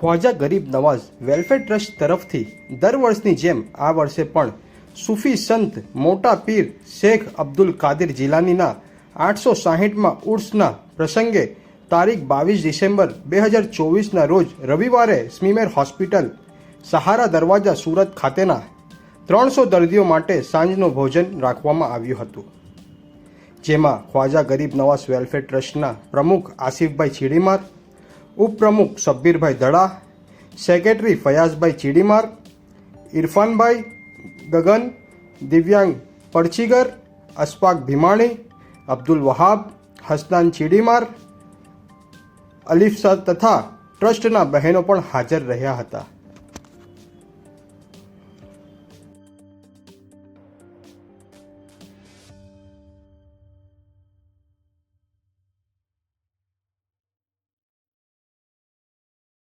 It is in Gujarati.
ખ્વાજા ગરીબ નવાઝ વેલફેર ટ્રસ્ટ તરફથી દર વર્ષની જેમ આ વર્ષે પણ સૂફી સંત મોટા પીર શેખ અબ્દુલ કાદિર જિલાનીના આઠસો સાહીઠમાં ઉર્સના પ્રસંગે તારીખ બાવીસ ડિસેમ્બર બે હજાર ચોવીસના રોજ રવિવારે સ્મીમેર હોસ્પિટલ સહારા દરવાજા સુરત ખાતેના ત્રણસો દર્દીઓ માટે સાંજનું ભોજન રાખવામાં આવ્યું હતું. જેમાં ખ્વાજા ગરીબ નવાઝ વેલફેર ટ્રસ્ટના પ્રમુખ આસિફભાઈ ચીડીમાર ઉપપ્રમુખ શબ્બીરભાઈ દડા, સેક્રેટરી ફયાઝભાઈ ચીડીમાર, ઇરફાનભાઈ ગગન, દિવ્યાંગ પડછીગર, અશફાક ભીમાણી, અબ્દુલ વહાબ, હસનાન ચીડીમાર, અલીફ તથા ટ્રસ્ટના બહેનો પણ હાજર રહ્યા હતા.